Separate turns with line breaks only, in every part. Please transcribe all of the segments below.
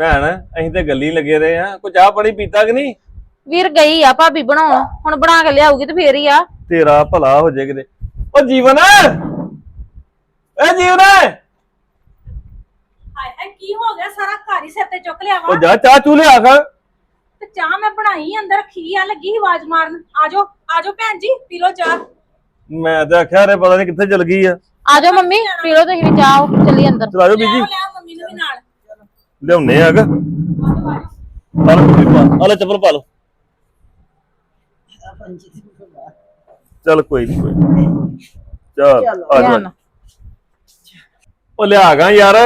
ਭੈਣ ਅਸੀਂ ਤੇ ਗੱਲੀ ਲੱਗੇ ਰਹੇ ਆ ਕੋਈ ਚਾਹ ਪਾਣੀ ਪੀਤਾ ਕਿ ਨਹੀਂ?
ਵੀਰ ਗਈ ਆ ਭਾਬੀ ਬਣਾਉਣ। ਹੁਣ ਬਣਾ ਕੇ ਲਿਆਊਗੀ ਤੇ ਫੇਰ ਹੀ ਆ।
ਤੇਰਾ ਭਲਾ ਹੋ ਜਾਏ ਕਿਤੇ। ਓ ਜੀਵਨ ਏ ਜੀਵਨ!
ਹਾਏ ਹਾਏ ਕੀ ਹੋ ਗਿਆ? ਸਾਰਾ ਘਰ ਹੀ ਸਿਰ ਤੇ ਚੁੱਕ ਲਿਆ
ਉਹ ਜਾ ਚਾਹ ਚੂ ਲਿਆ ਕਰ
ਤੇ ਚਾਹ ਮੈਂ ਬਣਾਈ ਅੰਦਰ ਰੱਖੀ ਆ ਲੱਗੀ ਸੀ ਆਵਾਜ਼ ਮਾਰਨ। ਆਜੋ ਆਜੋ ਭੈਣ ਜੀ ਪੀ ਲਓ ਚਾਹ।
ਮੈਂ ਤੇ ਆਖਿਆ ਰੇ ਪਤਾ ਨਹੀਂ ਕਿੱਥੇ ਚਲ ਗਈ ਆ।
ਆ ਜਾਓ ਮੰਮੀ ਪੀ ਲਓ ਤੁਸੀਂ ਵੀ ਚਾਹ ਚੱਲੀ ਅੰਦਰ।
ਚਲਾ ਜਾਓ
ਲੈ
ਬੀਜੀ
ਆਓ, ਲੈ ਆਓ ਮੰਮੀ ਨੂੰ ਵੀ ਨਾਲ
ਲਿਆਉਨੇ ਆਗ
ਆਜੋ, ਆਜੋ।
ਪਾ ਲਓ ਪਾ ਲੈ ਚੱਪਲ ਪਾ ਲਓ। ਚੱਲ ਕੋਈ ਨਹੀਂ ਕੋਈ ਨੀ। ਚੱਲ ਆ ਜਾ।
ਧਿਆਨ।
ਉਹ ਲਿਆ ਗਾ ਯਾਰ।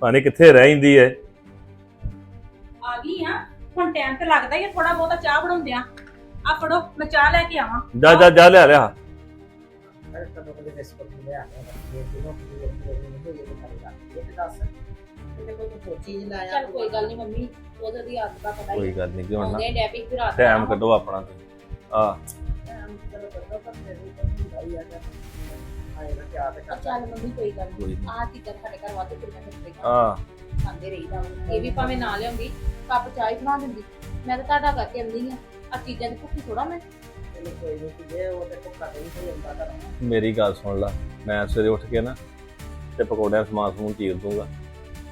ਪਾਣੀ ਕਿੱਥੇ ਰਹਿ ਜਾਂਦੀ ਐ।
ਆ ਗਈ ਆ। ਹੁਣ ਟਾਈਮ ਤੇ ਲੱਗਦਾ ਹੀ ਥੋੜਾ ਬਹੁਤਾ ਚਾਹ ਬਣਾਉਂਦੇ ਆ। ਆ ਫੜੋ ਮੈਂ ਚਾਹ ਲੈ ਕੇ ਆਵਾਂ।
ਜਾ ਜਾ ਜਾ ਲਿਆ ਲਿਆ।
ਚੱਲ ਕੋਈ ਗੱਲ ਨਹੀਂ। ਮੰਮੀ ਉਹਦੇ ਦੀ ਆਦਤ ਦਾ ਪਤਾ ਹੀ
ਕੋਈ ਗੱਲ ਨਹੀਂ ਕਿ ਹੁਣ ਨਾ?
ਆਉਂਦੇ ਡੈਪੀ ਫਿਰ ਰਾਤ
ਟਾਈਮ ਕੱਢੋ ਆਪਣਾ ਤੇ। ਆ।
ਚੱਲ ਮੰਮੀ ਕੋਈ ਗੱਲ
ਕੋਈ
ਨਹੀਂ
ਨੀ।
ਆਹ ਚੀਜ਼ਾਂ ਸਾਡੇ ਘਰ ਵਾਧੂ ਕੁੜੀਆਂ ਦੇ
ਆ।
ਖਾਂਦੇ ਰਹੀਦਾ ਵਾ। ਇਹ ਵੀ ਭਾਵੇਂ ਨਾ ਲਿਆਉਂਦੀ ਕੱਪ ਚਾਹ ਹੀ ਬਣਾ ਦਿੰਦੀ। ਮੈਂ ਤਾਂ ਤੁਹਾਡਾ ਕਰਕੇ ਆਉਂਦੀ ਆ। ਆ ਚੀਜ਼ਾਂ ਦੀ ਭੁੱਖੀ ਥੋੜਾ ਮੈਂ।
ਮੇਰੀ ਗੱਲ ਸੁਣ ਲੈ। ਮੈਂ ਸਵੇਰੇ ਉੱਠ ਕੇ ਨਾ ਤੇ ਪਕੌੜਿਆਂ ਦਾ ਸਮਾਨ ਸਮੂਨ ਚੀਰ ਦੂੰਗਾ।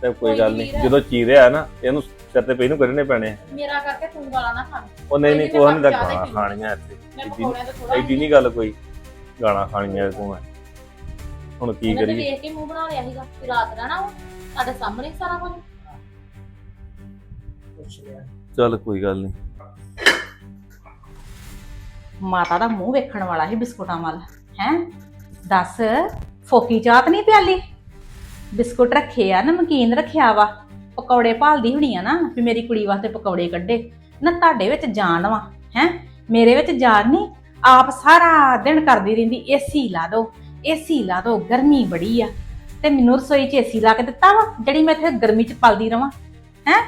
ਤੇ ਕੋਈ
ਕੋਈ
ਗੱਲ
ਨੀ
ਨਹੀਂ
ਵੀਰ।
ਜਦੋਂ ਚੀਰਿਆ ਨਾ ਇਹਨੂੰ ਸਿਰ ਤੇ ਪਈ ਨੂੰ ਕੱਢਣੇ ਪੈਣੇ ਆ।
ਮੇਰਾ ਕਰਕੇ ਤੂੰ ਗਾਲਾਂ ਨਾ ਖਾਣ।
ਉਹ ਨਹੀਂ ਨਹੀਂ
ਮੈਂ
ਨਹੀਂ
ਜ਼ਿਆਦਾ ਹੀ ਪੀਂਦੀ।
ਖਾਣੀਆਂ ਇੱਥੇ।
ਮੈਂ
ਐਡੀ-
ਪਕੌੜਿਆਂ ਤੋਂ ਥੋੜਾ
ਐਡੀ ਨਹੀਂ ਗੱਲ ਕੋਈ ਗਾਣਾ ਖਾਣੀਆਂ ਤੂੰ ਮੈਂ। ਹੁਣ ਕੀ
ਉਹਨੇ
ਕਰੀਏ?
ਵੇਖ ਕੇ ਮੂੰਹ ਬਣਾ ਲਿਆ ਸੀਗਾ ਕਿ ਰਾਤ ਰਹਿਣਾ ਵਾ ਸਾਡੇ ਸਾਹਮਣੇ ਹੀ ਸਾਰਾ ਕੁਝ।
ਚੱਲ ਕੋਈ ਗੱਲ ਨਹੀਂ
ਮਾਤਾ ਦਾ ਮੂੰਹ ਵੇਖਣ ਵਾਲਾ ਸੀ ਬਿਸਕੁਟਾਂ ਵੱਲ ਹੈ? ਦੱਸ ਫੋਕੀ ਚਾਤ ਨਹੀਂ ਪਿਆਲੀ? ਬਿਸਕੁਟ ਰੱਖੇ ਆ ਨਮਕੀਨ ਰੱਖਿਆ ਵਾ। ਪਕੌੜੇ ਭਾਲਦੀ ਹੋਣੀ ਆ ਨਾ ਵੀ ਮੇਰੀ ਕੁੜੀ ਵਾਸਤੇ ਪਕੌੜੇ ਕੱਢੇ। ਨਾ ਤੁਹਾਡੇ ਵਿੱਚ ਜਾਨ ਵਾ ਹੈ? ਮੇਰੇ ਵਿੱਚ ਜਾਨ ਨਹੀਂ ਆਪ ਸਾਰਾ ਦਿਨ ਕਰਦੀ ਰਹਿੰਦੀ ਏਸੀ ਲਾ ਦੋ ਏਸੀ ਲਾ ਦੋ ਗਰਮੀ ਬੜੀ ਆ। ਤੇ ਮੈਨੂੰ ਰਸੋਈ 'ਚ ਏਸੀ ਲਾ ਕੇ ਦਿੱਤਾ ਵਾ ਜਿਹੜੀ ਮੈਂ ਇੱਥੇ ਗਰਮੀ 'ਚ ਪਲਦੀ ਰਵਾਂ ਹੈ?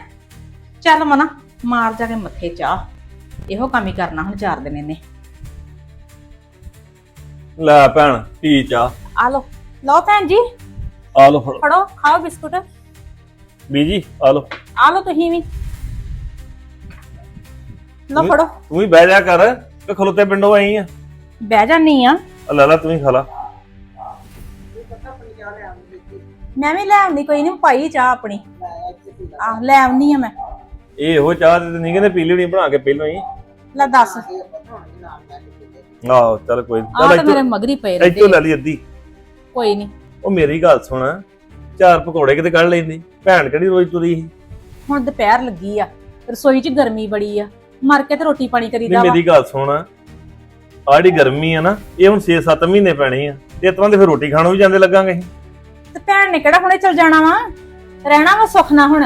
ਚੱਲ ਮਨਾ ਮਾਰ ਜਾ ਕੇ ਮੱਥੇ ਚਾਹ। ਇਹੋ ਕੰਮ ਹੀ ਕਰਨਾ ਹੁਣ ਚਾਰ ਦਿਨ ਇਹਨੇ।
ਲੈ ਭੈਣ ਪੀ ਚਾ
ਆ ਲੋ ਲਓ ਭੈਣ ਜੀ।
ਆ ਲੋ ਫੜੋ।
ਫੜੋ ਖਾਓ ਬਿਸਕੁਟ।
ਬੀਜੀ ਆ ਲੋ
ਆ ਲੋ ਤੁਸੀਂ ਵੀ। ਲਓ ਫੜੋ।
ਤੂੰ ਵੀ ਬਹਿ ਜਾ ਕਰ ਕਿ ਖਲੋਤੇ ਪਿੰਡੋਂ ਆਈ ਆ।
ਬਹਿ ਜਾਨੀ ਆ।
ਆ ਲੈ ਲੈ ਤੂੰ ਹੀ ਖਾ ਲਾ।
ਮੈਂ ਵੀ ਲੈ ਆਉਣੀ ਕੋਈ ਨਹੀਂ ਪਾਈ ਚਾਹ ਆਪਣੀ। ਆ ਲੈ ਆਉਣੀ ਆ ਮੈਂ।
ਇਹ ਇਹੋ ਚਾਹ ਤੇ ਨਹੀਂ ਕਹਿੰਦੇ ਪੀ ਲੈਣੀ ਬਣਾ ਕੇ ਪਹਿਲੋਂ ਹੀ
ਲੈ ਦੱਸ।
ਆਹੋ ਚੱਲ ਕੋਈ ਨੀ।
ਆ
ਚੱਲ
ਤਾਂ ਮੇਰੇ
ਇੱਥੋਂ
ਮਗਰੀ ਪਏ
ਇੱਥੋਂ
ਰਹਿੰਦੇ
ਲੈ ਲਈ ਅੱਧੀ।
ਕੋਈ ਨਹੀਂ
ਉਹ ਮੇਰੀ ਗੱਲ ਸੁਣ ਚਾਰ ਪਕੌੜੇ ਕਿਤੇ ਕੱਢ ਲੈਂਦੀ ਭੈਣ ਕਿਹੜੀ ਰੋਜ਼ ਤੁਰੀ ਸੀ?
ਹੁਣ ਦੁਪਹਿਰ ਲੱਗੀ ਆ ਰਸੋਈ 'ਚ ਗਰਮੀ ਬੜੀ ਆ ਮਰ ਕੇ ਤੇ ਰੋਟੀ ਪਾਣੀ
ਨਹੀਂ
ਕਰੀਦਾ ਵਾ।
ਮੇਰੀ ਗੱਲ ਸੁਣ ਆੜੀ ਗਰਮੀ ਆ ਨਾ ਇਹ ਹੁਣ 6-7 ਮਹੀਨੇ ਪੈਣੀ ਆ ਤੇ ਇਸ ਤਰ੍ਹਾਂ ਦੇ ਫਿਰ ਰੋਟੀ ਖਾਣੋਂ ਵੀ ਜਾਂਦੇ ਲੱਗਾਂਗੇ ਅਸੀਂ।
ਤੇ ਭੈਣ ਨੇ ਕਿਹੜਾ ਹੁਣੇ ਚਲ ਜਾਣਾ ਵਾ? ਰਹਿਣਾ ਵਾ ਸੁੱਖ ਨਾ ਹੁਣ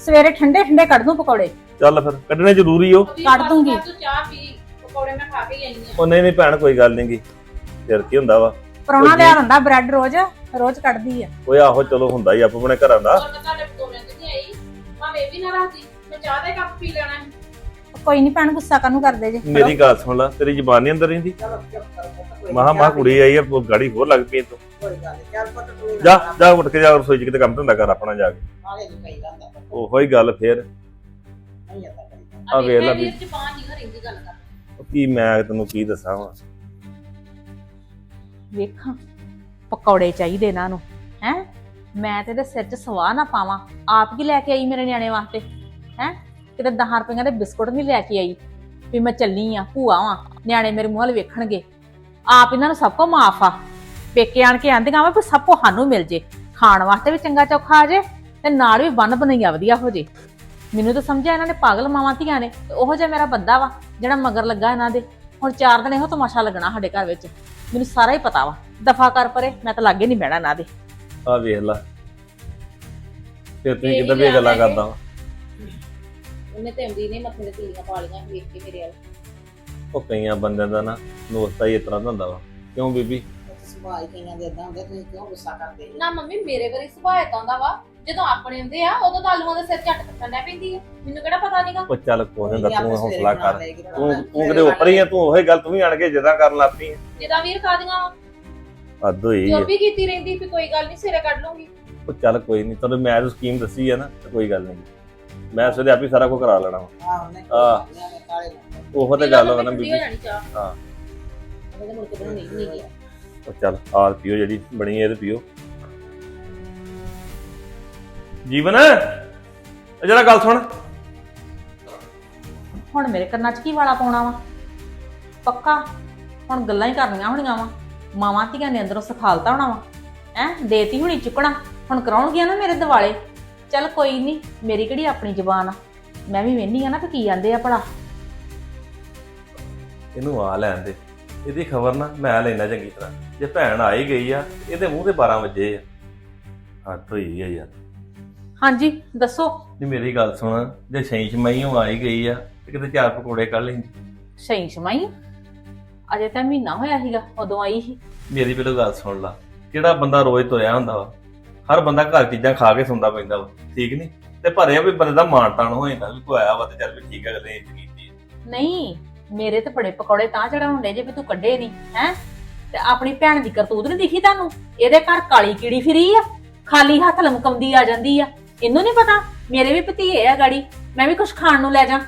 ਸਵੇਰੇ ਠੰਡੇ ਠੰਡੇ ਕੱਢ ਦੂੰ ਪਕੌੜੇ।
ਚੱਲ ਫਿਰ ਕੱਢਣੇ ਜ਼ਰੂਰੀ ਓ।
ਕੱਢ ਦੂੰਗੀ।
ਤੂੰ ਚਾਹ ਪੀ ਪਕੌੜੇ ਮੈਂ ਖਾ ਕੇ ਹੀ ਆਈ ਆ
ਉਹ ਨਹੀਂ ਨਹੀਂ ਭੈਣ ਕੋਈ ਗੱਲ ਨਹੀਂਗੀ ਫਿਰ ਕੀ ਹੁੰਦਾ ਵਾ?
ਪਰੌਣਾ ਲਿਆ ਦਿੰਦਾ ਬ੍ਰੈਡ ਰੋਜ਼ ਰੋਜ਼ ਕੱਢਦੀ ਆ।
ਓਏ ਆਹੋ ਚਲੋ ਹੁੰਦਾ ਹੀ ਆਪੋ ਆਪਣੇ ਘਰਾਂ ਦਾ।
ਹੋਰ ਮੈਂ ਤੁਹਾਡੇ ਪਕੌੜਿਆਂ ਤੇ ਨਹੀਂ ਆਈ। ਭਾਵੇਂ ਇਹ ਵੀ ਨਾ ਰੱਖਦੀ ਮੈਂ ਚਾਹ ਦਾ ਹੀ ਕੱਪ ਪੀ ਲੈਣਾ ਸੀ।
ਕੋਈ ਨਹੀਂ ਭੈਣ ਗੁੱਸਾ ਕਾਹਨੂੰ ਕਰਦੇ ਜੇ?
ਮੇਰੀ ਗੱਲ ਸੁਣ ਲੈ ਤੇਰੀ ਜ਼ਬਾਨ ਨਹੀਂ ਅੰਦਰ ਰਹਿੰਦੀ? ਮਹਾ ਮਹਾ ਕੁੜੀ ਆਈ ਆ ਉਹ ਗਾੜੀ ਹੋਰ ਲੱਗ ਪਈ ਤੂੰ ਜਾ ਜਾ ਉੱਠ ਕੇ ਜਾ ਰਸੋਈ ਚ ਕਿਤੇ ਕੰਮ ਧੰਦਾ ਕਰ ਆਪਣਾ ਜਾ ਕੇ। ਉਹੋ ਹੀ ਗੱਲ ਫੇਰ। ਆ ਵੇਖ ਲੈ ਵੀ।
ਵੀਰ ਜ਼ਬਾਨ ਨਹੀਂ ਰਹਿੰਦੀ ਗੱਲ ਕਰ
ਕੀ ਮੈਂ ਤੈਨੂੰ ਕੀ ਦੱਸਾਂ ਵਾ?
ਵੇਖਾਂ, ਪਕੌੜੇ ਚਾਹੀਦੇ ਇਹਨਾਂ ਨੂੰ, ਹੈ? ਮੈਂ ਤੇ ਇਹਦੇ ਸਿਰ 'ਚ ਸਵਾਹ ਨਾ ਪਾਵਾਂ। ਆਪ ਕੀ ਲੈ ਕੇ ਆਈ ਮੇਰੇ ਨਿਆਣੇ ਵਾਸਤੇ? ਹੈ? ਕਿਤੇ 10 ਰੁਪਈਆਂ ਦੇ ਬਿਸਕੁਟ ਨਹੀਂ ਲੈ ਕੇ ਆਈ ਵੀ ਮੈਂ ਚੱਲੀ ਆ, ਭੂਆ ਵਾਂ, ਨਿਆਣੇ ਮੇਰੇ ਮੂੰਹ ਵੱਲ ਵੇਖਣਗੇ। ਆਪ ਇਹਨਾਂ ਨੂੰ ਸਭ ਕੋ ਮਾਫ ਆ। ਪੇਕੇ ਆਣ ਕੇ ਆਂਦੀਆਂ ਵਾ ਵੀ ਸਭ ਕੋ ਸਾਨੂੰ ਮਿਲ ਜੇ। ਖਾਣ ਵਾਸਤੇ ਵੀ ਚੰਗਾ ਚੌਖਾ ਆ ਜੇ ਤੇ ਨਾਲ ਵੀ ਬੰਨ ਬਣਈਆ ਵਧੀਆ ਹੋ ਜੇ। ਮੈਨੂੰ ਤਾਂ ਸਮਝਿਆ ਇਹਨਾਂ ਨੇ ਪਾਗਲ ਮਾਵਾਂ ਧੀਆਂ ਨੇ, ਤੇ ਉਹੋ ਜਿਹਾ ਮੇਰਾ ਬੰਦਾ ਵਾ, ਜਿਹੜਾ ਮਗਰ ਲੱਗਾ ਇਹਨਾਂ ਦੇ। ਹੁਣ ਚਾਰ ਦਿਨ ਇਹੋ ਤਮਾਸ਼ਾ ਲੱਗਣਾ ਸਾਡੇ ਘਰ ਵਿੱਚ। ਮੈਨੂੰ ਸਾਰਾ ਹੀ ਪਤਾ ਵਾ। ਦਫਾ ਕਰ ਪਰੇ ਮੈਂ ਤਾਂ ਲਾਗੇ ਨਹੀਂ ਬਹਿਣਾ ਨਾ ਦੇ।
ਆ ਵੇਖ ਲੈ। ਤੂੰ
ਇਹ
ਕਿੱਦਾਂ
ਵੀ
ਗੱਲਾਂ ਕਰਦਾ ਵਾ?
ਉਹਨੇ ਤੇ ਆਉਂਦੀ ਨੇ ਮੱਥੇ ਤੇ ਤੀਲੀਆਂ ਪਾ ਲਈਆਂ ਵੇਖ ਕੇ ਮੇਰੇ ਵੱਲ।
ਉਹ ਕਈਆਂ ਬੰਦਿਆਂ ਦਾ ਨਾ ਦੋਸਤਾ ਹੀ ਇਸ ਤਰ੍ਹਾਂ ਦਾ ਹੁੰਦਾ ਵਾ। ਕਿਉਂ ਬੀਬੀ?
ਸੁਭਾਅ ਹੀ ਕਈਆਂ ਦੇ ਇਦਾਂ ਹੁੰਦੇ ਤੁਸੀਂ ਕਿਉਂ ਗੁੱਸਾ ਕਰਦੇ
ਨਾ ਮੰਮੀ ਮੇਰੇ ਵਾਰੀ ਸੁਭਾਅ ਏਦਾਂ ਦਾ ਵਾ। ਜਦੋਂ ਆਪਣੇ ਹੁੰਦੇ ਆ ਉਦੋਂ ਤਾਂ ਆਲੂਆਂ ਦੇ ਸਿਰ ਝੱਟ ਕੱਟਣ ਲੱਗ ਪੈਂਦੀ ਆ। ਮੈਨੂੰ ਕਿਹੜਾ ਪਤਾ ਨਹੀਂਗਾ
ਉਹ ਚੱਲ ਕੋਈ ਹੁੰਦਾ ਤੂੰ ਹੌਸਲਾ ਕਰ। ਤੂੰ
ਤੂੰ
ਕਿਤੇ ਉੱਪਰ ਹੀ ਆ ਤੂੰ ਉਹੀ ਗੱਲ ਤੂੰ ਵੀ ਆਣ ਕੇ ਜਿੱਦਾਂ ਕਰਨ ਲੱਗ ਪਈ
ਜਿੱਦਾਂ ਵੀਰ ਖਾਦੀਆਂ
ਹੱਦ ਹੋਈ
ਜੋ
ਆ।
ਵੀ ਕੀਤੀ ਰਹਿੰਦੀ ਵੀ ਕੋਈ ਗੱਲ ਨਹੀਂ ਸਿਰੇ ਕੱਢ ਲੂੰਗੀ।
ਉਹ ਚੱਲ ਕੋਈ ਨਹੀਂ ਤੈਨੂੰ ਮੈਂ ਜੋ ਸਕੀਮ ਦੱਸੀ ਹੈ ਨਾ ਤੇ ਕੋਈ ਗੱਲ ਨਹੀਂ। ਮੈਂ ਸਵੇਰੇ ਆਪ ਹੀ ਸਾਰਾ ਕੁਝ ਕਰਾ ਲੈਣਾ
ਨਾ
ਉਹੋ ਤੇ ਗੱਲ ਨਾ
ਠੰਡੀ
ਬੀਬੀ।
ਹੋ।
ਹਾਂ।
ਨਹੀਂ
ਉਹ ਚੱਲ ਆਲ ਪੀਓ ਜਿਹੜੀ ਬਣੀ ਹੈ ਇਹ ਤੇ ਪੀਓ। ਜੀਵਨ ਜਰਾ ਗੱਲ ਸੁਣ।
ਹੁਣ ਮੇਰੇ ਕੰਨਾਂ 'ਚ ਕੀ ਵਾਲਾ ਪਾਉਣਾ ਵਾ? ਪੱਕਾ? ਹੁਣ ਗੱਲਾਂ ਹੀ ਕਰਨੀਆਂ ਹੋਣੀਆਂ ਵਾ। ਮਾਵਾਂ ਧੀਆਂ ਨੇ ਅੰਦਰੋਂ ਸਿਖਾਲਤਾ ਹੋਣਾ ਵਾ। ਹੈ ਦੇਤੀ ਹੁਣੀ ਚੁੱਕਣਾ। ਹੁਣ ਕਰਾਉਣਗੀਆਂ ਨਾ ਮੇਰੇ ਦਿਵਾਲੇ। ਚੱਲ ਕੋਈ ਨਹੀਂ ਮੇਰੀ ਕਿਹੜੀ ਆਪਣੀ ਜ਼ੁਬਾਨ ਆ? ਮੈਂ ਵੀ ਵੇਹਨੀ ਆ ਨਾ ਕਿ ਕੀ ਆਂਦੇ ਆ ਭਲਾ।
ਇਹਨੂੰ ਆ ਲੈਣ ਦੇ। ਇਹਦੀ ਖਬਰ ਨਾ ਮੈਂ ਲੈਣਾ ਚੰਗੀ ਤਰ੍ਹਾਂ। ਜੇ ਭੈਣ ਆ ਹੀ ਗਈ ਆ ਇਹਦੇ ਮੂੰਹ ਤੇ 12 ਵਜੇ ਆ। ਹੱਥ ਹੋਈ ਆ ਯਾਰ।
ਹਾਂਜੀ ਦੱਸੋ।
ਜੇ ਮੇਰੀ ਗੱਲ ਸੁਣ। ਜੇ ਸ਼ੈਂਸ਼ ਮਈਓ ਆ ਹੀ ਗਈ ਆ ਤੇ ਕਿਤੇ ਚਾਰ ਪਕੌੜੇ ਕੱਢ ਲੈਂਦੀ।
ਸਹੀ ਸ਼ਮਾਈ ਅਜੇ ਤਾਂ ਮਹੀਨਾ ਹੋਇਆ ਸੀਗਾ ਉਦੋਂ ਆਈ ਸੀ।
ਮੇਰੀ ਪਹਿਲਾਂ ਗੱਲ ਸੁਣ ਲਾ। ਕਿਹੜਾ ਬੰਦਾ ਰੋਜ਼ ਤੋਇਆ ਹੁੰਦਾ ਵਾ? ਹਰ ਬੰਦਾ ਘਰ ਚੀਜ਼ਾਂ ਖਾ ਕੇ ਸੁਣਦਾ ਪੈਂਦਾ ਵਾ ਠੀਕ ਨਹੀਂ? ਤੇ ਭਰਿਆ ਵੀ ਬੰਦੇ ਦਾ ਮਾਣ ਤਾਣ ਹੋ ਜਾਂਦਾ ਵੀ ਕੋਈ ਆਇਆ ਵਾ ਤੇ ਚੱਲ ਵੀ ਠੀਕ ਆ ਗੱਲ ਇਹ ਕੀਤੀ
ਨਹੀਂ ਮੇਰੇ ਤੇ ਬੜੇ ਪਕੌੜੇ ਤਾਂ ਚੜਾਉਂਦੇ ਜੇ ਵੀ ਤੂੰ ਕੱਢੇ ਨਹੀਂ ਹੈ? ਤੇ ਆਪਣੀ ਭੈਣ ਦੀ ਕਰਤੂਤ ਨਹੀਂ ਦਿਖੀ ਤੁਹਾਨੂੰ? ਇਹਦੇ ਘਰ ਕਾਲੀ ਕੀੜੀ ਫਿਰੀ ਆ ਖਾਲੀ ਹੱਥ ਲਮਕਮਦੀ ਆ ਜਾਂਦੀ ਆ। ਇਹਨੂੰ ਨਹੀਂ ਪਤਾ? ਮੇਰੇ ਵੀ ਭਤੀਏ ਆ ਗਾੜੀ ਮੈਂ ਵੀ ਕੁਝ ਖਾਣ ਨੂੰ ਲੈ ਜਾ।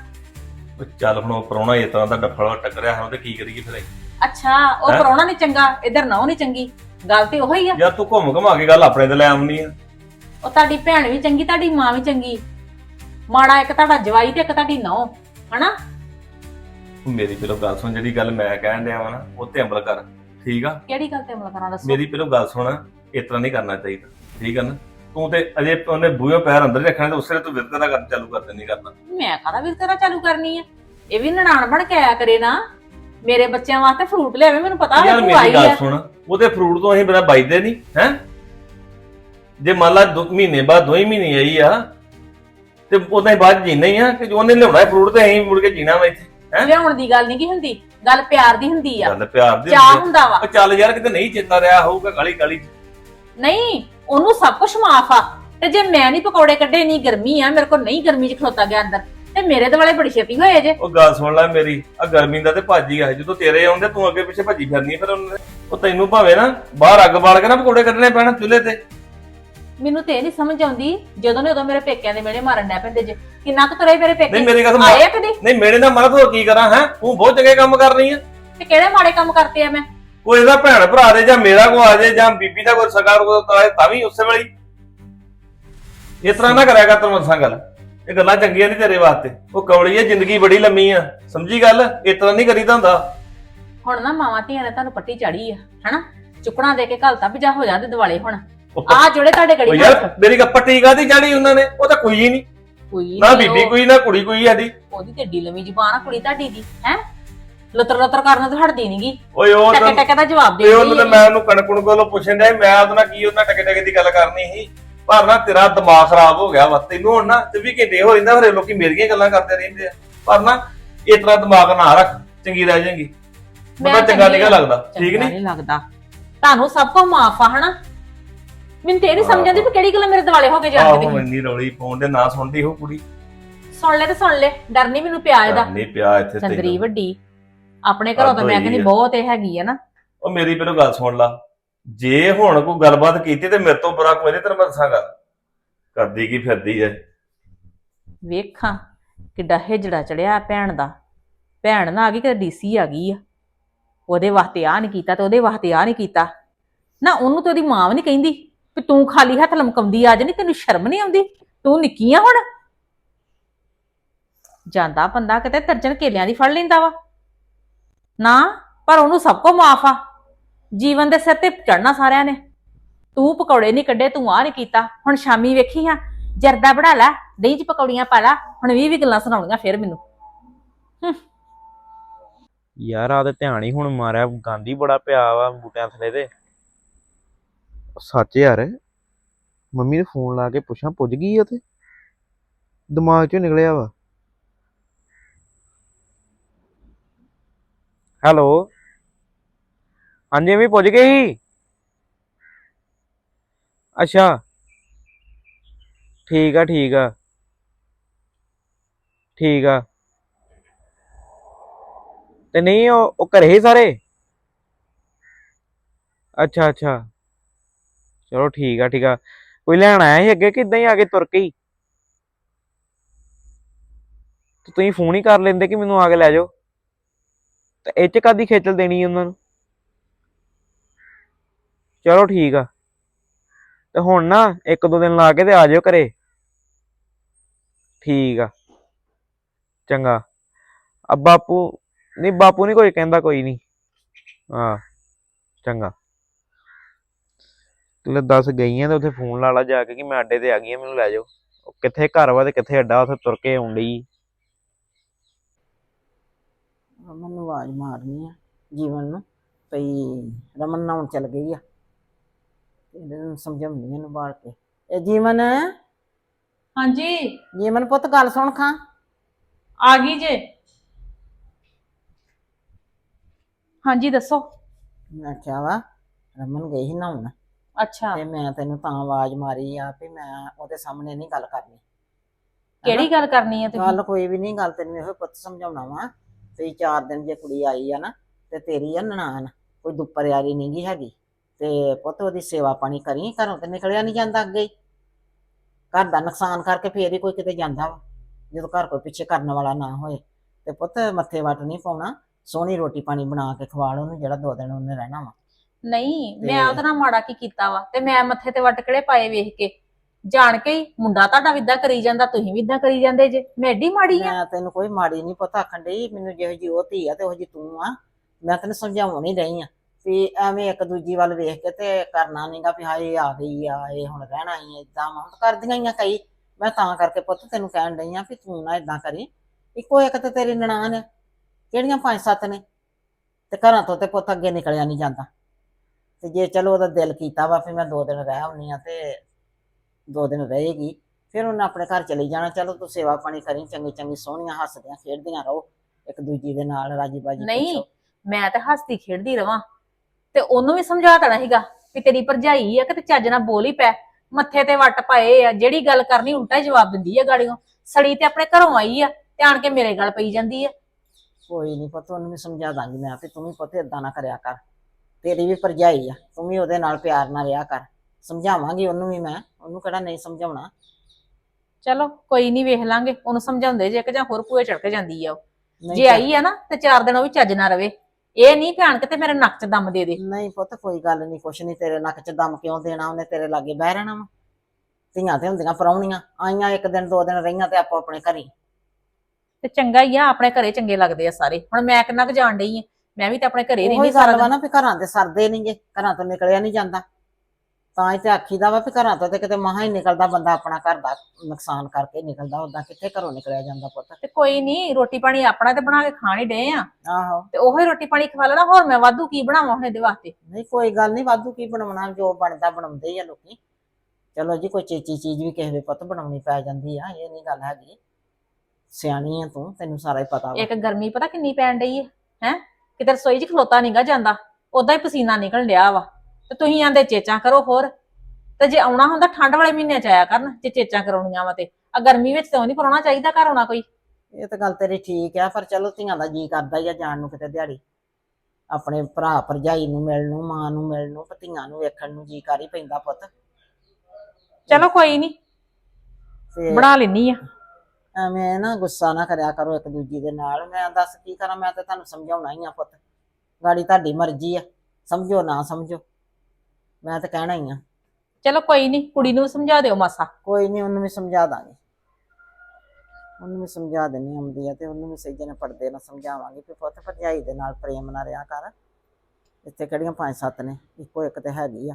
ਉਹ ਚੱਲ ਹੁਣ ਉਹ ਪ੍ਰਾਹੁਣਾ ਇਸ ਤਰ੍ਹਾਂ ਦਾ ਡੱਫੜਾ ਟੱਕਰਿਆ ਹੈ ਉਹਦੇ ਕੀ ਕਰੀਏ ਫਿਰ ਅਸੀਂ?
ਅੱਛਾ ਉਹ
ਹੈਂ?
ਪਰੋਣਾ ਨਹੀਂ ਚੰਗਾ ਇਧਰ ਨਾ ਉਹ ਨਹੀਂ ਚੰਗੀ। ਗੱਲ ਤੇ ਉਹੀ ਆ।
ਯਾਰ ਤੂੰ ਘੁੰਮ ਘਮਾ ਕੇ ਗੱਲ ਆਪਣੇ ਤੇ ਲੈ ਆਉਣੀ ਆ।
ਉਹ ਤੁਹਾਡੀ ਭੈਣ ਵੀ ਚੰਗੀ ਤੁਹਾਡੀ ਮਾਂ ਵੀ ਚੰਗੀ। ਮਾੜਾ ਇੱਕ ਤੁਹਾਡਾ ਜਵਾਈ ਤੇ ਇੱਕ ਤੁਹਾਡੀ ਨੌ ਹਨਾ?
ਮੇਰੀ ਪਹਿਲਾਂ ਗੱਲ ਸੁਣ ਜਿਹੜੀ ਗੱਲ ਮੈਂ ਕਹਿਣ ਡਿਆ ਵਾ ਨਾ ਉਹ ਤੇ ਅਮਲ ਕਰ ਠੀਕ ਆ?
ਕਿਹੜੀ ਗੱਲ ਤੇ ਅਮਲ ਕਰਾਂ ਦੱਸੋ?
ਮੇਰੀ ਪਹਿਲਾਂ ਗੱਲ ਸੁਣ ਇਸ ਤਰ੍ਹਾਂ ਨਹੀਂ ਕਰਨਾ ਚਾਹੀਦਾ ਠੀਕ ਆ ਨਾ? ਤੂੰ ਤੇ ਅਜੇ ਉਹਨੇ ਬੂਹੇ ਪੈਰ ਅੰਦਰ ਹੀ ਰੱਖਣਾ ਤੇ ਉਸੇ ਵੇਲੇ ਤੂੰ ਵਿਰਤ ਦਾ ਕੰਮ ਚਾਲੂ ਕਰ ਦੇਣੀ ਕਰਨਾ।
ਮੈਂ ਕਾਹਦਾ ਵੀ ਤੇਰਾ ਚਾਲੂ ਕਰਨੀ ਆ? ਇਹ ਵੀ ਨਨਾਣ ਬਣ ਕੇ ਆਇਆ ਕਰੇ ਨਾ। ਮੇਰੇ ਬੱਚਿਆਂ ਵਾਸਤੇ ਫਰੂਟ ਲਿਆਵੇ ਮੈਨੂੰ ਪਤਾ
ਯਾਰ
ਹੈ ਤੂੰ
ਮੇਰੀ
ਆਈ
ਗੱਲ
ਆ।
ਸੁਣ ਉਹਦੇ ਫਰੂਟ ਤੋਂ ਅਸੀਂ ਬੜਾ ਬਾਈਦੇ ਨਹੀਂ ਹੈ? ਜੇ ਮੰਨ ਲਾ ਦੋ ਮਹੀਨੇ ਬਾਅਦ ਦੋ ਹੀ ਮਹੀਨੇ ਆਈ ਆ ਤੇ ਉਹਦਾ ਹੀ ਬਾਅਦ ਜੀਣਾ ਹੀ ਆ ਕਿ ਜੋ ਉਹਨੇ ਲਿਆਉਣਾ ਫਰੂਟ ਤੇ ਅਸੀਂ ਮੁੜ ਕੇ ਜੀਣਾ ਵਾ ਇੱਥੇ
ਲਿਆਉਣ ਦੀ ਗੱਲ ਨਹੀਂ ਕੀ ਹੁੰਦੀ? ਗੱਲ ਪਿਆਰ ਦੀ ਹੁੰਦੀ ਆ।
ਗੱਲ ਪਿਆਰ ਦੀ
ਚਾਹ
ਹੁੰਦੀ
ਹੁੰਦਾ ਵਾ।
ਉਹ ਚੱਲ ਯਾਰ ਕਿਤੇ ਨਹੀਂ ਚੇਤਾ ਰਿਹਾ ਹੋਊਗਾ ਕਾਲੀ ਕਾਲੀ
ਨਹੀਂ ਉਹਨੂੰ ਸਭ ਕੁਝ ਮਾਫ ਆ। ਤੇ ਜੇ ਮੈਂ ਨਹੀਂ ਪਕੌੜੇ ਕੱਢੇ ਨਹੀਂ ਗਰਮੀ ਆ ਮੇਰੇ ਕੋਲ ਨਹੀਂ ਗਰਮੀ 'ਚ ਖਲੋਤਾ ਗਿਆ ਅੰਦਰ। ਤੇ ਮੇਰੇ ਦੁਆਲੇ ਬੜੀ ਛੇਤੀ ਹੋਏ ਜੇ।
ਉਹ ਗੱਲ ਸੁਣ ਲੈ ਮੇਰੀ ਆ ਗਰਮੀ ਦਾ ਤੇ ਭਾਜੀ ਆ ਜਦੋਂ ਤੇਰੇ ਆਉਂਦੇ ਤੂੰ ਅੱਗੇ ਪਿੱਛੇ ਭੱਜੀ ਫਿਰਨੀ ਫਿਰ ਉਹਨੇ। ਉਹ ਤੈਨੂੰ ਭਾਵੇਂ ਨਾ ਬਾਹਰ ਅੱਗ ਬਾਲ ਕੇ ਨਾ ਪਕੌੜੇ ਕੱਢਣੇ ਪੈਣ ਚੁੱਲ੍ਹੇ ਤੇ।
ਮੈਨੂੰ ਤੇ ਇਹ ਨਹੀਂ ਸਮਝ ਆਉਂਦੀ ਜਦੋਂ ਨੇ ਉਦੋਂ ਮੇਰੇ ਪੇਕਿਆਂ ਦੇ ਮੇਰੇ ਮਾਰਨ ਡੈ ਪੈਂਦੇ ਜੇ। ਕਿੰਨਾ ਕੁ ਤੁਰੇ ਮੇਰੇ
ਨਹੀਂ
ਪੇਕੇ
ਮੇਰੀ ਕਸਮ
ਆਏ ਆ ਕਦੀ?
ਨਹੀਂ ਮੇਰੇ ਨਾਲ ਮਰਦ ਹੋਰ ਕੀ ਕਰਾਂ ਹੈ? ਤੂੰ ਬਹੁਤ ਚੰਗੇ ਕੰਮ ਕਰ ਰਹੀ ਆ।
ਤੇ ਕਿਹੜੇ ਮਾੜੇ ਕੰਮ ਕਰਤੇ ਆ ਮੈਂ?
ਕੋਈ ਇਹਦਾ ਭੈਣ ਭਰਾ ਦੇ ਜਾਂ ਮੇਰਾ ਕੋ ਆ ਜਾਏ ਜਾਂ ਬੀਬੀ ਦਾ ਕੋਈ ਸਗਾ ਕੋ ਤਾਂ ਤਾਂ ਵੀ ਉਸੇ ਵੇਲੇ। ਇਸ ਤਰ੍ਹਾਂ ਨਾ ਕਰਿਆ ਕਰ ਤੂੰ ਮਸਾਂ ਗੱਲ। ਇਹ ਗੱਲਾਂ ਚੰਗੀਆਂ ਨਹੀਂ ਤੇਰੇ ਵਾਸਤੇ। ਉਹ ਕੌੜੀ ਹੈ ਜ਼ਿੰਦਗੀ ਬੜੀ ਲੰਮੀ ਆ। ਸਮਝੀ ਗੱਲ? ਇਸ ਤਰ੍ਹਾਂ ਨਹੀਂ ਕਰੀਦਾ ਹੁੰਦਾ।
ਹੁਣ ਨਾ ਮਾਵਾਂ ਧੀਆਂ ਨੇ ਤੁਹਾਨੂੰ ਪੱਟੀ ਚਾੜੀ ਆ ਹਨਾ? ਚੁੱਕਣਾ ਦੇ ਕੇ ਘਲਤਾ ਵੀ ਜਾ ਹੋ ਜਾਂਦੇ ਦਿਵਾਲੇ ਹੁਣ।
ਉਹ
ਆ ਜਿਹੜੇ ਤੁਹਾਡੇ
ਉਹ ਯਾਰ ਮੇਰੀ ਕੱਪਟੀ ਕਾਦੀ ਜਾਣੀ ਉਹਨਾਂ ਨੇ? ਉਹ ਤਾਂ ਕੋਈ ਹੀ ਨਹੀਂ।
ਕੋਈ
ਨਾ ਬੀਬੀ
ਉਹ-
ਕੋਈ ਨਾ ਕੁੜੀ ਕੋਈ ਸਾਡੀ
ਉਹਦੀ ਤੇ ਲੰਮੀ ਜ਼ਬਾਨ ਆ ਕੁੜੀ ਤੁਹਾਡੀ ਦੀ ਹੈ? ਲਤਰ ਲਤਰ ਕਰਨ ਤੋਂ ਹਟਦੀ ਨਹੀਂਗੀ
ਓਏ ਉਹ
ਟਕੇ ਟਕੇ ਦਾ ਜਵਾਬ ਦੇ
ਤੇ ਉਹਨੂੰ ਤਾਂ ਮੈਂ ਉਹਨੂੰ ਕਣਕ ਵੱਲੋਂ ਪੁੱਛਣ ਡਿਆ ਸੀ, ਮੈਂ ਉਹਦੇ ਨਾਲ ਕੀ ਉਹਨਾਂ ਟਕੇ ਟਕੇ ਦੀ ਗੱਲ ਕਰਨੀ ਸੀ। ਪਰ ਨਾ ਤੇਰਾ ਦਿਮਾਗ ਖਰਾਬ ਹੋ ਗਿਆ ਵਾ ਤੈਨੂੰ ਹੁਣ ਨਾ ਤੇ ਵੀ ਘੰਟੇ ਹੋ ਜਾਂਦਾ ਫਿਰ ਲੋਕੀ ਮੇਰੀਆਂ ਗੱਲਾਂ ਕਰਦੇ ਰਹਿੰਦੇ ਆ। ਪਰ ਨਾ ਇਸ ਤਰ੍ਹਾਂ ਦਿਮਾਗ ਨਾ ਰੱਖ ਚੰਗੀ ਰਹਿ ਜਾਏਗੀ। ਬੰਦਾ ਚੰਗਾ ਨਹੀਂ ਲੱਗਦਾ ਠੀਕ ਨਹੀਂ
ਨਹੀਂ ਲੱਗਦਾ। ਤੁਹਾਨੂੰ ਸਭ ਕੁਝ ਮਾਫ ਆ ਹਨਾ? ਮੈਨੂੰ ਤੇ ਇਹ ਨਹੀਂ ਸਮਝ ਆਉਂਦੀ ਵੀ ਕਿਹੜੀ ਗੱਲ ਮੇਰੇ ਦਿਵਾਲੇ ਹੋ ਕੇ ਜਾਂਦੀ
ਆਹੋ
ਤੁਸੀਂ
ਇੰਨੀ ਰੌਲੀ ਪਾਉਣ ਦੇ ਨਾ ਸੁਣਦੀ ਉਹ ਕੁੜੀ।
ਸੁਣ ਲੈ ਤੇ ਸੁਣ ਲੈ ਡਰ ਨਹੀਂ ਮੈਨੂੰ ਪਿਆ ਇਹਦਾ।
ਨਹੀਂ ਪਿਆ ਇੱਥੇ
ਚੰਦਰੀ
ਤੈਨੂੰ
ਵੱਡੀ। ਆਪਣੇ ਘਰੋਂ ਤਾਂ ਮੈਂ
ਹੱਦ
ਕਹਿੰਦੀ। ਬਹੁਤ ਇਹ ਹੈਗੀ ਆ ਨਾ।
ਉਹ ਮੇਰੀ ਪਹਿਲਾਂ ਗੱਲ ਸੁਣ ਲਾ। ਜੇ ਹੁਣ ਕੋਈ ਗੱਲਬਾਤ ਕੀਤੀ ਤੇ ਮੇਰੇ ਤੋਂ ਬੁਰਾ ਕੋਈ ਨਹੀਂ ਤੈਨੂੰ ਮੈਂ ਦੱਸਾਂਗਾ। ਕਰਦੀ ਕੀ ਫਿਰਦੀ ਐ।
ਵੇਖਾਂ ਕਿੱਡਾ ਹਿਜੜਾ ਚੜਿਆ ਭੈਣ ਦਾ। ਭੈਣ ਨਾ ਆ ਗਈ ਕਿ ਡੀਸੀ ਆ ਗਈ ਆ। ਉਹਦੇ ਵਾਸਤੇ ਆ ਨਹੀਂ ਕੀਤਾ ਤੇ ਉਹਦੇ ਵਾਸਤੇ ਆ ਨਹੀਂ ਕੀਤਾ। ਨਾ ਉਹਨੂੰ ਤੇ ਉਹਦੀ ਮਾਂ ਵੀ ਨਹੀਂ ਕਹਿੰਦੀ ਵੀ ਤੂੰ ਖਾਲੀ ਹੱਥ ਲਮਕਮਦੀ ਆ ਜਾਨੀ ਤੈਨੂੰ ਸ਼ਰਮ ਨਹੀਂ ਆਉਂਦੀ? ਤੂੰ ਨਿੱਕੀ ਆ ਹੁਣ। ਜਾਂਦਾ ਬੰਦਾ ਕਿਤੇ ਦਰਜਨ ਕੇਲਿਆਂ ਦੀ ਫੜ ਲੈਂਦਾ ਵਾ। ਨਾ, ਪਰ ਉਹਨੂੰ ਸਭ ਕੁਝ ਮਾਫ ਆ। ਜੀਵਨ ਦੇ ਸਿਰ ਤੇ ਚੜਨਾ ਸਾਰਿਆਂ ਨੇ। ਤੂੰ ਪਕੌੜੇ ਨਹੀਂ ਕੱਢੇ, ਤੂੰ ਆਹ ਨਹੀਂ ਕੀਤਾ। ਹੁਣ ਸ਼ਾਮੀ ਵੇਖੀ ਹਾਂ ਜਰਦਾ ਬਣਾ ਲੈ, ਦਹੀਂ ਚ ਪਕੌੜੀਆਂ ਪਾ ਲਾ, ਹੁਣ ਵੀ ਵੀ ਗੱਲਾਂ ਸੁਣਾਉਣੀਆਂ ਫਿਰ ਮੈਨੂੰ।
ਯਾਰ ਆ ਤੇ ਧਿਆਨ ਹੀ ਹੁਣ ਮਾਰਿਆ, ਗਾਂਧੀ ਬੜਾ ਪਿਆ ਵਾ ਬੂਟਿਆਂ ਥਲੇ ਤੇ। ਸੱਚ ਯਾਰ, ਮੰਮੀ ਨੂੰ ਫੋਨ ਲਾ ਕੇ ਪੁੱਛਾਂ, ਪੁੱਜ ਗਈ ਆ ਤੇ ਦਿਮਾਗ ਚੋਂ ਨਿਕਲਿਆ ਵਾ। ਹੈਲੋ। ਹਾਂਜੀ ਵੀ ਪੁੱਜ ਗਏ ਸੀ? ਅੱਛਾ। ਠੀਕ ਆ ਠੀਕ ਆ। ਠੀਕ ਆ। ਤੇ ਨਹੀਂ, ਉਹ ਉਹ ਘਰੇ ਹੀ ਸਾਰੇ? ਅੱਛਾ ਅੱਛਾ। ਚਲੋ ਠੀਕ ਆ ਠੀਕ ਆ। ਕੋਈ ਲੈਣ ਆਇਆ ਸੀ ਅੱਗੇ ਕਿਦਾਂ ਹੀ ਆ ਕੇ ਤੁਰ ਕੇ ਹੀ? ਤੁਸੀਂ ਫੋਨ ਹੀ ਕਰ ਲੈਂਦੇ ਕਿ ਮੈਨੂੰ ਆ ਕੇ ਲੈ ਜਾਓ? ਤੇ ਇਹ ਚ ਕਾਦੀ ਖੇਚਲ ਦੇਣੀ ਉਹਨਾਂ ਨੂੰ? ਚਲੋ ਠੀਕ ਆ। ਤੇ ਹੁਣ ਨਾ ਇੱਕ ਦੋ ਦਿਨ ਲਾ ਕੇ ਤੇ ਆ ਜਾਇਓ ਘਰੇ। ਠੀਕ ਆ। ਚੰਗਾ। ਆ ਬਾਪੂ, ਨਹੀਂ ਬਾਪੂ ਨਹੀਂ ਕੋਈ ਕਹਿੰਦਾ ਕੋਈ ਨਹੀਂ ਹਾਂ, ਚੰਗਾ। ਤੂੰ ਦੱਸ ਗਈਆਂ ਤੇ ਉੱਥੇ ਫੋਨ ਲਾ ਲਾ ਜਾ ਕੇ ਕਿ ਮੈਂ ਅੱਡੇ ਤੇ ਆ ਗਈ ਮੈਨੂੰ ਲੈ ਜਾਓ। ਕਿੱਥੇ ਘਰ ਵਾ ਤੇ ਕਿੱਥੇ ਅੱਡਾ ਉੱਥੇ ਤੁਰ ਕੇ ਆਉਣ ਡਈ
ਮੈਨੂੰ ਆਵਾਜ਼ ਮਾਰਨੀ ਆ ਜੀਵਨ ਨੂੰ ਭਈ ਰਮਨ ਨਾਉਣ ਚਲ ਗਈ ਆ। ਇਹਨੂੰ ਸਮਝਾਉਂਦੀ ਇਹਨੂੰ ਬਾੜ ਕੇ। ਇਹ ਜੀਵਨ?
ਹਾਂਜੀ।
ਜੀਵਨ ਪੁੱਤ ਗੱਲ ਸੁਣ ਖਾਂ।
ਆ ਗਈ ਜੇ। ਹਾਂਜੀ ਦੱਸੋ।
ਮੈਂ ਕਿਹਾ ਵਾ ਰਮਨ ਗਈ ਸੀ ਨਹਾਉਣ
ਅੱਛਾ।
ਤੇ ਮੈਂ ਤੈਨੂੰ ਤਾਂ ਆਵਾਜ਼ ਮਾਰੀ ਆ ਵੀ ਮੈਂ ਉਹਦੇ ਸਾਹਮਣੇ ਨਹੀਂ ਗੱਲ ਕਰਨੀ।
ਕਿਹੜੀ ਗੱਲ ਕਰਨੀ ਹੈ ਤੁਸੀਂ?
ਗੱਲ ਕੋਈ ਵੀ ਨਹੀਂ ਗੱਲ ਤੈਨੂੰ ਇਹੋ ਪੁੱਤ ਸਮਝਾਉਣਾ ਵਾ। ਤੇ ਚਾਰ ਦਿਨ ਜੇ ਕੁੜੀ ਆਈ ਆ ਨਾ ਤੇ ਤੇਰੀ ਆ ਨਨਾਣ ਕੋਈ ਦੁੱਪਰ ਯਾਰੀ ਨਹੀਂ ਗੀ ਹੈਗੀ। ਤੇ ਪੁੱਤ ਉਹਦੀ ਸੇਵਾ ਪਾਣੀ ਕਰੀ ਘਰੋਂ ਤੇ ਨਿਕਲਿਆ ਨਹੀਂ ਜਾਂਦਾ ਅੱਗੇ ਘਰ ਦਾ ਨੁਕਸਾਨ ਕਰਕੇ ਫੇਰ ਹੀ ਕੋਈ ਕਿਤੇ ਜਾਂਦਾ ਵਾ ਜਦੋਂ ਘਰ ਕੋਈ ਪਿੱਛੇ ਕਰਨ ਵਾਲਾ ਨਾ ਹੋਏ। ਤੇ ਪੁੱਤ ਮੱਥੇ ਵੱਟ ਨਹੀਂ ਪਾਉਣਾ ਸੋਹਣੀ ਰੋਟੀ ਪਾਣੀ ਬਣਾ ਕੇ ਖਵਾ ਲਓ ਉਹਨੂੰ ਜਿਹੜਾ ਦੋ ਦਿਨ ਉਹਨੇ ਰਹਿਣਾ ਵਾ।
ਨਹੀਂ ਮੈਂ ਉਹਦੇ ਨਾਲ ਮਾੜਾ ਕੀ ਕੀਤਾ ਵਾ ਤੇ ਮੈਂ ਮੱਥੇ ਤੇ ਵੱਟ ਕਿਹੜੇ ਪਾਏ ਵੇਖ ਕੇ। ਜਾਣ ਕੇ ਹੀ ਮੁੰਡਾ ਤੁਹਾਡਾ ਵੀ ਇਦਾਂ ਕਰੀ ਜਾਂਦਾ, ਤੁਸੀਂ ਵੀ ਇਦਾਂ ਕਰੀ ਜਾਂਦੇ ਜੇ। ਮੈਂ ਏਡੀ ਮਾੜੀ ਆ।
ਮੈਂ ਤੈਨੂੰ ਕੋਈ ਮਾੜੀ ਨਹੀਂ ਪਤਾ ਆਖਣ ਡਈ, ਮੈਨੂੰ ਜਿਹੋ ਜੀ ਉਹ ਧੀ ਆ ਤੇ ਉਹ ਜੀ ਤੂੰ ਆ। ਮੈਂ ਤੈਨੂੰ ਸਮਝਾਉਣ ਹੀ ਰਹੀ ਆ ਵੀ ਐਵੇਂ ਇੱਕ ਦੂਜੀ ਵੱਲ ਵੇਖ ਕੇ ਤੇ ਕਰਨਾ ਨਹੀਂਗਾ ਵੀ ਹਾਏ ਆ ਗਈ ਆ, ਇਹ ਹੁਣ ਰਹਿਣਾ ਹੀ ਇਦਾਂ ਵਾ। ਕਰਦੀਆਂ ਹੀ ਆ ਕਈ। ਮੈਂ ਤਾਂ ਕਰਕੇ ਪੁੱਤ ਤੈਨੂੰ ਕਹਿਣ ਡਈ ਆ ਵੀ ਤੂੰ ਨਾ ਇਦਾਂ ਕਰੀ। ਇੱਕੋ ਇੱਕ ਤੇ ਤੇਰੀ ਨਨਾਣ ਆ। ਕਿਹੜੀਆਂ ਪੰਜ ਸੱਤ ਨੇ? ਤੇ ਘਰਾਂ ਤੋਂ ਤੇ ਪੁੱਤ ਅੱਗੇ ਨਿਕਲਿਆ ਨਹੀਂ ਜਾਂਦਾ। ਤੇ ਜੇ ਚਲੋ ਉਹਦਾ ਦਿਲ ਕੀਤਾ ਵਾ ਵੀ ਮੈਂ ਦੋ ਦਿਨ ਰਹਿ ਆਉਣੀ ਆ ਤੇ ਦੋ ਦਿਨ ਰਹੇਗੀ ਫਿਰ ਉਹਨੇ ਆਪਣੇ ਘਰ ਚਲੀ ਜਾਣਾ ਚਲੋ ਤੂੰ ਸੇਵਾ ਪਾਣੀ ਕਰੀ ਚੰਗੀ ਚੰਗੀ ਸੋਹਣੀਆਂ ਹੱਸਦੀਆਂ ਖੇਡਦੀਆਂ ਰਹੋ ਇੱਕ ਦੂਜੀ ਦੇ ਨਾਲ ਰਾਜੀ ਬਾਜੀ
ਨਹੀਂ ਮੈਂ ਤਾਂ ਹੱਸਦੀ ਖੇਡਦੀ ਰਵਾਂ ਤੇ ਉਹਨੂੰ ਵੀ ਸਮਝਾ ਦੇਣਾ ਸੀਗਾ ਕਿ ਤੇਰੀ ਭਰਜਾਈ ਆ ਕਿ ਤੇ ਚੱਜ ਨਾਲ ਬੋਲ ਹੀ ਪੈ ਮੱਥੇ ਤੇ ਵੱਟ ਪਾਏ ਆ ਜਿਹੜੀ ਗੱਲ ਕਰਨੀ ਉਲਟਾ ਹੀ ਜਵਾਬ ਦਿੰਦੀ ਆ ਗਾੜੀਆਂ ਸੜੀ ਤੇ ਆਪਣੇ ਘਰੋਂ ਆਈ ਆ ਤੇ ਆਣ ਕੇ ਮੇਰੇ ਗੱਲ ਪਈ ਜਾਂਦੀ ਆ।
ਕੋਈ ਨਹੀਂ ਪਤਾ ਉਹਨੂੰ ਵੀ ਸਮਝਾ ਦਾਂਗੀ ਮੈਂ ਵੀ ਤੂੰ ਵੀ ਪੁੱਤ ਏਦਾਂ ਨਾ ਕਰਿਆ ਕਰ ਤੇਰੀ ਵੀ ਭਰਜਾਈ ਆ ਤੂੰ ਵੀ ਉਹਦੇ ਨਾਲ ਪਿਆਰ ਨਾਲ ਰਿਹਾ ਕਰ। ਸਮਝਾਵਾਂਗੀ ਉਹਨੂੰ ਵੀ ਮੈਂ ਉਹਨੂੰ ਕਿਹੜਾ ਨਹੀਂ ਸਮਝਾਉਣਾ।
ਚਲੋ ਕੋਈ ਨਹੀਂ ਵੇਖ ਲਾਂਗੇ ਉਹਨੂੰ ਸਮਝਾਉਂਦੇ ਜੇ ਕਿ ਜਾਂ ਹੋਰ ਭੂਏ ਚੜ ਕੇ ਜਾਂਦੀ ਆ ਉਹ।
ਨਹੀਂ
ਜੇ
ਤਾਂ-
ਆਈ ਆ ਨਾ ਤੇ ਚਾਰ ਦਿਨ ਉਹ ਵੀ ਚੱਜ ਨਾ ਰਵੇ। ਇਹ ਨਹੀਂ ਭੈਣ ਕਿਤੇ ਮੇਰੇ ਨੱਕ 'ਚ ਦਮ ਦੇ ਦੇ।
ਨਹੀਂ ਪੁੱਤ ਕੋਈ ਗੱਲ ਨਹੀਂ ਕੁਛ ਨਹੀਂ ਤੇਰੇ ਨੱਕ 'ਚ ਦਮ ਕਿਉਂ ਦੇਣਾ ਉਹਨੇ? ਤੇਰੇ ਲਾਗੇ ਬਹਿ ਰਹਿਣਾ ਵਾ। ਧੀਆਂ ਤੇ ਹੁੰਦੀਆਂ ਪਰਾਉਣੀਆਂ ਆਈਆਂ ਇੱਕ ਦਿਨ ਦੋ ਦਿਨ ਰਹੀਆਂ ਤੇ ਆਪੋ ਆਪਣੇ ਘਰੀ।
ਤੇ ਚੰਗਾ ਹੀ ਆ ਆਪਣੇ ਘਰੇ ਚੰਗੇ ਲੱਗਦੇ ਆ ਸਾਰੇ। ਹੁਣ ਮੈਂ ਕਿੰਨਾ ਕੁ ਜਾਣ ਡਈ ਆ? ਮੈਂ ਵੀ ਤਾਂ ਆਪਣੇ ਘਰੇ
ਉਹੀ
ਰਹਿੰਦੀ ਸਾਰਾ
ਗੱਲ ਵਾ
ਦਿਨ।
ਨਾ ਵੀ ਘਰਾਂ ਦੇ ਸਰਦੇ ਨਹੀਂਗੇ ਘਰਾਂ ਤੋਂ ਨਿਕਲਿਆ ਨਹੀਂ ਜਾਂਦਾ। ਤਾਂ ਹੀ ਤੇ ਆਖੀਦਾ ਵਾ ਵੀ ਘਰਾਂ ਤੋਂ ਤੇ ਕਿਤੇ ਮਹਾ ਹੀ ਨਿਕਲਦਾ ਬੰਦਾ ਆਪਣਾ ਘਰ ਦਾ ਨੁਕਸਾਨ ਕਰਕੇ ਨਿਕਲਦਾ ਉਦਾਂ ਕਿੱਥੇ ਘਰੋਂ ਨਿਕਲਿਆ ਜਾਂਦਾ ਪੁੱਤ?
ਤੇ ਕੋਈ ਨਹੀਂ ਰੋਟੀ ਪਾਣੀ ਆਪਣਾ ਤੇ ਬਣਾ ਕੇ ਖਾਣ ਹੀ ਡਏ ਆ।
ਆਹੋ।
ਤੇ ਉਹੀ ਰੋਟੀ ਪਾਣੀ ਖਵਾ ਲੈਣਾ ਹੋਰ ਮੈਂ ਵਾਧੂ ਕੀ ਬਣਾਵਾਂ ਹੁਣ ਇਹਦੇ ਵਾਸਤੇ?
ਨਹੀਂ ਕੋਈ ਗੱਲ ਨਹੀਂ ਵਾਧੂ ਕੀ ਬਣਾਉਣਾ ਜੋ ਬਣਦਾ ਬਣਾਉਂਦੇ ਹੀ ਆ ਲੋਕੀ। ਚਲੋ ਜੀ ਕੋਈ ਚੇਚੀ ਚੀਜ਼ ਵੀ ਕਿਸੇ ਦੇ ਪੁੱਤ ਬਣਾਉਣੀ ਪੈ ਜਾਂਦੀ ਆ ਇਹ ਨਹੀਂ ਗੱਲ ਹੈਗੀ। ਸਿਆਣੀ ਆ ਤੂੰ ਤੈਨੂੰ ਸਾਰਾ ਹੀ ਪਤਾ ਵਾ।
ਇੱਕ ਗਰਮੀ ਪਤਾ ਕਿੰਨੀ ਪੈਣ ਡਈ ਹੈ ਹੈ? ਕਿਤੇ ਰਸੋਈ 'ਚ ਖਲੋਤਾ ਨਹੀਂਗਾ ਜਾਂਦਾ ਉਦਾਂ ਹੀ ਪਸੀਨਾ ਨਿਕਲ ਡਿਆ ਵਾ। ਤੇ ਤੁਸੀਂ ਆਂਦੇ ਚੇਚਾਂ ਕਰੋ ਹੋਰ। ਤੇ ਜੇ ਆਉਣਾ ਹੁੰਦਾ ਠੰਡ ਵਾਲੇ ਮਹੀਨਿਆਂ 'ਚ ਆਇਆ ਕਰਨ ਜੇ ਚੇਚਾਂ ਕਰਾਉਣੀਆਂ ਵਾ ਤੇ। ਆ ਗਰਮੀ ਵਿੱਚ ਤਾਂ ਨਹੀਂ ਪਰਾਉਣਾ ਚਾਹੀਦਾ ਘਰ ਆਉਣਾ ਕੋਈ।
ਇਹ ਤਾਂ ਗੱਲ ਤੇਰੀ ਠੀਕ ਆ ਪਰ ਚਲੋ ਧੀਆਂ ਦਾ ਜੀ ਕਰਦਾ ਆ ਜਾਣ ਨੂੰ ਕਿਤੇ ਦਿਹਾੜੀ। ਆਪਣੇ ਭਰਾ ਭਰਜਾਈ ਨੂੰ ਮਿਲਣ ਨੂੰ ਮਾਂ ਨੂੰ ਮਿਲਣ ਨੂੰ ਧੀਆਂ ਨੂੰ ਵੇਖਣ ਨੂੰ ਜੀ ਕਰ ਹੀ ਪੈਂਦਾ ਪੁੱਤ।
ਚਲੋ ਕੋਈ ਨਹੀਂ
ਤੇ
ਬਣਾ ਲੈਣੀ ਆ।
ਐਵੇਂ ਨਾ ਗੁੱਸਾ ਨਾ ਕਰਿਆ ਕਰੋ ਇੱਕ ਦੂਜੀ ਦੇ ਨਾਲ। ਮੈਂ ਦੱਸ ਕੀ ਕਰਾਂ ਮੈਂ ਤਾਂ ਤੁਹਾਨੂੰ ਸਮਝਾਉਣਾ ਹੀ ਆ ਪੁੱਤ। ਗਾੜੀ ਤੁਹਾਡੀ ਮਰਜ਼ੀ ਆ। ਸਮਝੋ ਨਾ ਸਮਝੋ। ਮੈਂ ਤਾਂ ਕਹਿਣਾ ਹੀ ਆ।
ਚਲੋ ਕੋਈ ਨਹੀਂ ਕੁੜੀ ਨੂੰ ਸਮਝਾ ਦਿਓ ਮਾਸਾ।
ਕੋਈ ਨਹੀਂ ਉਹਨੂੰ ਵੀ ਸਮਝਾ ਦਾਂਗੇ। ਉਹਨੂੰ ਵੀ ਸਮਝਾ ਦੇਣੀ ਆਉਂਦੀ ਆ ਤੇ ਉਹਨੂੰ ਵੀ ਸਹੀ ਜਨੇ ਪੜਦੇ ਨਾਲ ਸਮਝਾਵਾਂਗੇ ਕਿ ਪੁੱਤ ਭਰਜਾਈ ਦੇ ਨਾਲ ਪ੍ਰੇਮ ਨਾਲ ਰਿਹਾ ਕਰ। ਇੱਥੇ ਕਿਹੜੀਆਂ ਪੰਜ ਸੱਤ ਨੇ ਇੱਕੋ ਇੱਕ ਤੇ ਹੈਗੀ ਆ।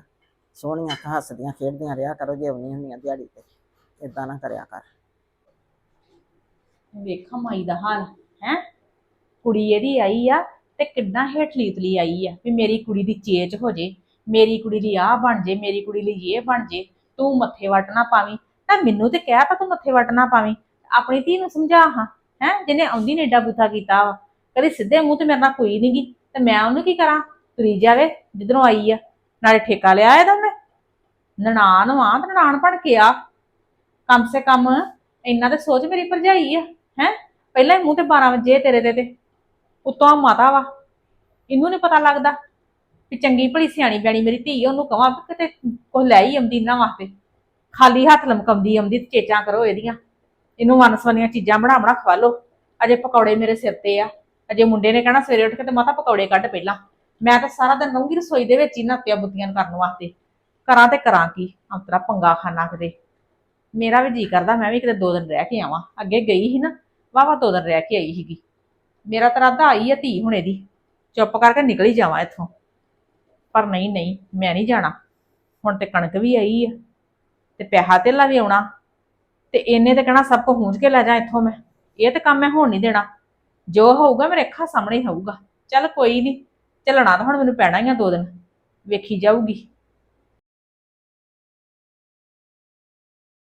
ਸੋਹਣੀਆਂ ਹੱਸਦੀਆਂ ਖੇਡਦੀਆਂ ਰਿਹਾ ਕਰੋ ਜੇ ਆਉਣੀ ਹੁੰਦੀਆਂ ਦਿਹਾੜੀ ਤੇ। ਇਦਾਂ ਨਾ ਕਰਿਆ ਕਰ।
ਵੇਖਾਂ ਮਾਈ ਦਾ ਹਾਲ ਹੈ? ਕੁੜੀ ਇਹਦੀ ਆਈ ਆ ਤੇ ਕਿੰਨਾ ਹੇਠਲੀ ਉਤਲੀ ਆਈ ਆ ਵੀ ਮੇਰੀ ਕੁੜੀ ਦੀ ਚੇਚ ਹੋ ਜੇ। ਮੇਰੀ ਕੁੜੀ ਲਈ ਆਹ ਬਣ ਜੇ, ਮੇਰੀ ਕੁੜੀ ਲਈ ਇਹ ਬਣ ਜੇ, ਤੂੰ ਮੱਥੇ ਵੱਟ ਨਾ ਪਾਵੀਂ। ਤਾਂ ਮੈਨੂੰ ਤੇ ਕਹਿ ਤਾ ਤੂੰ ਮੱਥੇ ਵੱਟ ਨਾ ਪਾਵੀਂ। ਆਪਣੀ ਧੀ ਨੂੰ ਸਮਝਾ ਹਾਂ, ਹੈ, ਜਿਹਨੇ ਆਉਂਦੀ ਨੇ ਏਡਾ ਬੁੱਥਾ ਕੀਤਾ ਵਾ। ਕਦੇ ਸਿੱਧੇ ਮੂੰਹ ਤੇ ਮੇਰੇ ਨਾਲ ਕੋਈ ਨੀ ਗੀ, ਤੇ ਮੈਂ ਉਹਨੂੰ ਕੀ ਕਰਾਂ? ਤੁਰੀ ਜਾਵੇ, ਜਿੱਧਰੋਂ ਆਈ ਆ। ਨਾਲੇ ਠੇਕਾ ਲਿਆ ਇਹਦਾ ਮੈਂ ਨਨਾਣ ਵਾਂ, ਤੇ ਨਨਾਣ ਬਣ ਕੇ ਆ। ਕਮ ਸੇ ਕਮ, ਇੰਨਾ ਤੇ ਸੋਚ ਮੇਰੀ ਭਰਜਾਈ ਆ, ਹੈ? ਪਹਿਲਾਂ ਹੀ ਮੂੰਹ ਤੇ 12 ਵਜੇ ਤੇਰੇ ਤੇ ਤੇ। ਉਤੋਂ ਆ ਮਾਤਾ ਵਾ। ਇਹਨੂੰ ਨਹੀਂ ਪਤਾ ਲੱਗਦਾ। ਵੀ ਚੰਗੀ ਭਲੀ ਸਿਆਣੀ ਬਿਆਣੀ ਮੇਰੀ ਧੀ ਉਹਨੂੰ ਕਹਾਂ ਵੀ ਕਿਤੇ ਕੋਈ ਲੈ ਹੀ ਆਉਂਦੀ ਇਹਨਾਂ ਵਾਸਤੇ। ਖਾਲੀ ਹੱਥ ਲਮਕਾਉਂਦੀ ਆਉਂਦੀ ਤੇ ਚੇਚਾਂ ਕਰੋ ਇਹਦੀਆਂ। ਇਹਨੂੰ ਵਨਸਵਨੀਆਂ ਚੀਜ਼ਾਂ ਬਣਾ ਬਣਾ ਖਵਾ ਲਓ। ਅਜੇ ਪਕੌੜੇ ਮੇਰੇ ਸਿਰ ਤੇ ਆ। ਅਜੇ ਮੁੰਡੇ ਨੇ ਕਹਿਣਾ ਸਵੇਰੇ ਉੱਠ ਕੇ ਤੇ ਮਾਤਾ ਪਕੌੜੇ ਕੱਢ ਪਹਿਲਾਂ। ਮੈਂ ਤਾਂ ਸਾਰਾ ਦਿਨ ਰਹੂੰਗੀ ਰਸੋਈ ਦੇ ਵਿੱਚ ਹੀ ਨਾਤੀਆਂ ਬੁੱਤੀਆਂ ਕਰਨ ਵਾਸਤੇ। ਕਰਾਂ ਤੇ ਕਰਾਂ ਕੀ ਅੰਤਰਾ ਪੰਗਾ ਖਾਨਾ ਕਿਤੇ। ਮੇਰਾ ਵੀ ਜੀ ਕਰਦਾ, ਮੈਂ ਵੀ ਕਿਤੇ ਦੋ ਦਿਨ ਰਹਿ ਕੇ ਆਵਾਂ। ਅੱਗੇ ਗਈ ਸੀ ਨਾ ਵਾਵਾ ਦੋ ਦਿਨ ਰਹਿ ਕੇ ਆਈ ਸੀਗੀ। ਮੇਰਾ ਤਾਂ ਇਰਾਦਾ ਆਈ ਆ ਧੀ ਹੁਣ ਇਹਦੀ। ਚੁੱਪ ਕਰਕੇ ਨਿਕਲ ਹੀ ਜਾਵਾਂ ਇੱਥੋਂ। ਪਰ ਨਹੀਂ ਨਹੀਂ, ਮੈਂ ਨਹੀਂ ਜਾਣਾ। ਹੁਣ ਤੇ ਕਣਕ ਵੀ ਆਈ ਆ, ਤੇ ਪੈਸਾ ਧੇਲਾ ਵੀ ਆਉਣਾ। ਤੇ ਇਹਨੇ ਤੇ ਕਹਿਣਾ ਸਭ ਕੁ ਹੂੰਝ ਕੇ ਲੈ ਜਾ ਇੱਥੋਂ ਮੈਂ। ਇਹ ਤਾਂ ਕੰਮ ਮੈਂ ਹੋਣ ਨਹੀਂ ਦੇਣਾ। ਜੋ ਹੋਊਗਾ ਮੇਰੇ ਅੱਖਾਂ ਸਾਹਮਣੇ ਹੀ ਹੋਊਗਾ। ਚੱਲ ਕੋਈ ਨਹੀਂ ਚੱਲਣਾ ਤਾਂ ਹੁਣ ਮੈਨੂੰ ਪੈਣਾ ਹੀ ਆ ਦੋ ਦਿਨ। ਵੇਖੀ ਜਾਊਗੀ।